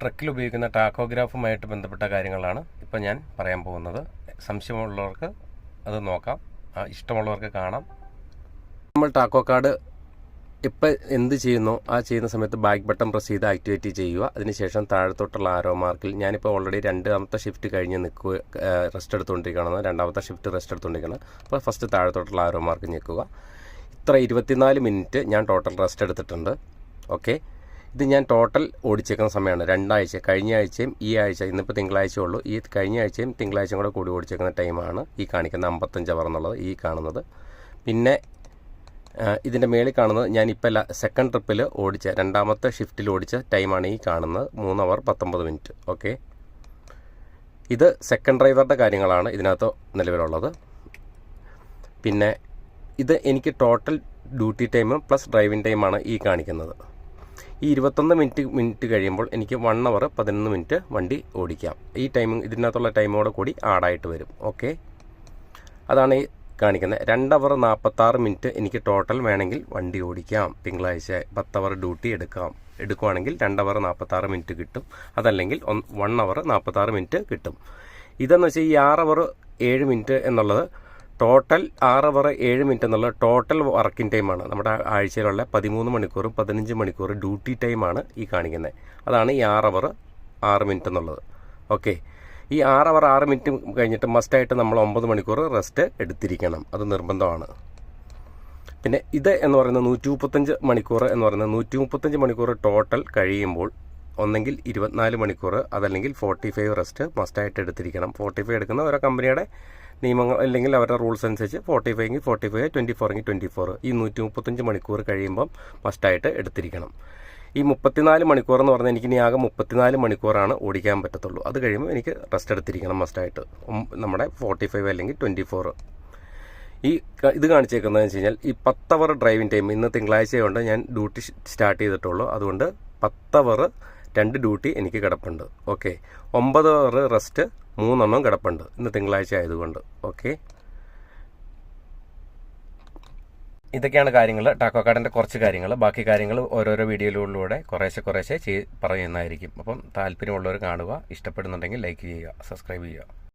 ട്രക്കിൽ ഉപയോഗിക്കുന്ന ടാക്കോഗ്രാഫുമായിട്ട് ബന്ധപ്പെട്ട കാര്യങ്ങളാണ് ഇപ്പം ഞാൻ പറയാൻ പോകുന്നത്. സംശയമുള്ളവർക്ക് അത് നോക്കാം. ഇഷ്ടമുള്ളവർക്ക് കാണാം. നമ്മൾ ടാക്കോ കാർഡ് ഇപ്പം എന്ത് ചെയ്യുന്നു? ആ ചെയ്യുന്ന സമയത്ത് ബാക്ക് ബട്ടൺ പ്രസ് ചെയ്ത് ആക്ടിവേറ്റ് ചെയ്യുക. അതിനുശേഷം താഴത്തോട്ടുള്ള ആരോ മാർക്കിൽ ഞാനിപ്പോൾ ഓൾറെഡി രണ്ടാമത്തെ ഷിഫ്റ്റ് കഴിഞ്ഞ് നിൽക്കുക റെസ്റ്റ് എടുത്തുകൊണ്ടിരിക്കുകയാണ്. രണ്ടാമത്തെ ഷിഫ്റ്റ് റെസ്റ്റ് എടുത്തുകൊണ്ടിരിക്കുകയാണ്. അപ്പോൾ ഫസ്റ്റ് താഴത്തോട്ടുള്ള ആരോ മാർക്ക് നിൽക്കുക ഇത്ര ഇരുപത്തിനാല് മിനിറ്റ് ഞാൻ ടോട്ടൽ റെസ്റ്റ് എടുത്തിട്ടുണ്ട്. ഓക്കെ ഇത് ഞാൻ ടോട്ടൽ ഓടിച്ചേക്കുന്ന സമയമാണ്. രണ്ടാഴ്ച കഴിഞ്ഞ ആഴ്ചയും ഈ ആഴ്ച ഇന്നിപ്പോൾ തിങ്കളാഴ്ച ഉള്ളൂ. ഈ കഴിഞ്ഞ ആഴ്ചയും തിങ്കളാഴ്ചയും കൂടെ കൂടി ഓടിച്ചേക്കുന്ന ടൈമാണ് ഈ കാണിക്കുന്ന അമ്പത്തഞ്ച് അവർ എന്നുള്ളത് ഈ കാണുന്നത്. പിന്നെ ഇതിന്റെ മേളിൽ കാണുന്നത് ഞാൻ ഇപ്പോൾ സെക്കൻഡ് ട്രിപ്പിൽ ഓടിച്ച രണ്ടാമത്തെ ഷിഫ്റ്റിൽ ഓടിച്ച ടൈമാണ് ഈ കാണുന്നത്. മൂന്ന് അവർ പത്തൊമ്പത് മിനിറ്റ് ഓക്കെ ഇത് സെക്കൻഡ് ഡ്രൈവറുടെ കാര്യങ്ങളാണ് ഇതിനകത്ത് നിലവിലുള്ളത്. പിന്നെ ഇത് എനിക്ക് ടോട്ടൽ ഡ്യൂട്ടി ടൈമും പ്ലസ് ഡ്രൈവിംഗ് ടൈമാണ് ഈ കാണിക്കുന്നത്. ഈ ഇരുപത്തൊന്ന് മിനിറ്റ് മിനിറ്റ് കഴിയുമ്പോൾ എനിക്ക് വൺ അവർ പതിനൊന്ന് മിനിറ്റ് വണ്ടി ഓടിക്കാം. ഈ ടൈമിംഗ് ഇതിനകത്തുള്ള ടൈമോടെ കൂടി ആഡായിട്ട് വരും. ഓക്കെ അതാണ് ഈ കാണിക്കുന്നത്. രണ്ട് അവർ നാൽപ്പത്താറ് മിനിറ്റ് എനിക്ക് ടോട്ടൽ വേണമെങ്കിൽ വണ്ടി ഓടിക്കാം. തിങ്കളാഴ്ച പത്ത് അവർ ഡ്യൂട്ടി എടുക്കാം. എടുക്കുവാണെങ്കിൽ രണ്ട് അവർ നാൽപ്പത്താറ് മിനിറ്റ് കിട്ടും. അതല്ലെങ്കിൽ വൺ അവർ നാൽപ്പത്താറ് മിനിറ്റ് കിട്ടും. ഇതെന്ന് വെച്ചാൽ ഈ ആറ് അവർ ഏഴ് മിനിറ്റ് എന്നുള്ളത് ടോട്ടൽ ആറ് അവർ ഏഴ് മിനിറ്റ് എന്നുള്ള ടോട്ടൽ വർക്കിംഗ് ടൈമാണ് നമ്മുടെ ആഴ്ചയിലുള്ള പതിമൂന്ന് മണിക്കൂർ പതിനഞ്ച് മണിക്കൂർ ഡ്യൂട്ടി ടൈമാണ് ഈ കാണിക്കുന്നത് അതാണ് ഈ ആറ് അവർ ആറ് മിനിറ്റ് എന്നുള്ളത്. ഓക്കെ ഈ ആറ് അവർ ആറ് മിനിറ്റ് കഴിഞ്ഞിട്ട് മസ്റ്റായിട്ട് നമ്മൾ ഒമ്പത് മണിക്കൂർ റെസ്റ്റ് എടുത്തിരിക്കണം. അത് നിർബന്ധമാണ്. പിന്നെ ഇത് എന്ന് പറയുന്നത് നൂറ്റി മുപ്പത്തഞ്ച് മണിക്കൂർ എന്ന് പറയുന്നത് നൂറ്റി മുപ്പത്തഞ്ച് മണിക്കൂർ ടോട്ടൽ കഴിയുമ്പോൾ ഒന്നെങ്കിൽ ഇരുപത്തിനാല് മണിക്കൂർ അതല്ലെങ്കിൽ ഫോർട്ടി ഫൈവ് റെസ്റ്റ് മസ്റ്റായിട്ട് എടുത്തിരിക്കണം. ഫോർട്ടി ഫൈവ് എടുക്കുന്ന ഓരോ കമ്പനിയുടെ നിയമങ്ങൾ അല്ലെങ്കിൽ അവരുടെ റൂൾസ് അനുസരിച്ച് ഫോർട്ടി ഫൈവ് എങ്കിൽ ഫോർട്ടി ഫൈവ് ട്വന്റി ഫോർ എങ്കിൽ ട്വന്റി ഫോർ ഈ നൂറ്റി മുപ്പത്തഞ്ച് മണിക്കൂർ കഴിയുമ്പം മസ്റ്റായിട്ട് എടുത്തിരിക്കണം. ഈ മുപ്പത്തിനാല് മണിക്കൂർ എന്ന് പറഞ്ഞാൽ എനിക്ക് ഇനി ആകെ മുപ്പത്തിനാല് മണിക്കൂറാണ് ഓടിക്കാൻ പറ്റത്തുള്ളൂ. അത് കഴിയുമ്പോൾ എനിക്ക് റെസ്റ്റ് എടുത്തിരിക്കണം മസ്റ്റായിട്ട് നമ്മുടെ ഫോർട്ടി ഫൈവ് അല്ലെങ്കിൽ ട്വന്റി ഫോർ ഈ ഇത് കാണിച്ചേക്കുന്നതെന്ന് വെച്ച് കഴിഞ്ഞാൽ ഈ പത്ത് അവർ ഡ്രൈവിംഗ് ടൈം ഇന്ന് തിങ്കളാഴ്ചയുണ്ട് ഞാൻ ഡ്യൂട്ടി സ്റ്റാർട്ട് ചെയ്തിട്ടുള്ളൂ. അതുകൊണ്ട് പത്തവർ രണ്ട് ഡ്യൂട്ടി എനിക്ക് കിടപ്പുണ്ട്. ഓക്കെ ഒമ്പത് അവർ റെസ്റ്റ് മൂന്നെണ്ണം കിടപ്പുണ്ട്. ഇന്ന് തിങ്കളാഴ്ച ആയതുകൊണ്ട്. ഓക്കെ. ഇതൊക്കെയാണ് കാര്യങ്ങൾ ടാക്കോ കാർഡിന്റെ കുറച്ച് കാര്യങ്ങൾ ബാക്കി കാര്യങ്ങൾ ഓരോരോ വീഡിയോയിലൂടെ കുറേശ്ശെ കുറേശ്ശെ ചെയ് പറയുന്നതായിരിക്കും. അപ്പം താല്പര്യമുള്ളവർ കാണുക. ഇഷ്ടപ്പെടുന്നുണ്ടെങ്കിൽ ലൈക്ക് ചെയ്യുക സബ്സ്ക്രൈബ് ചെയ്യുക.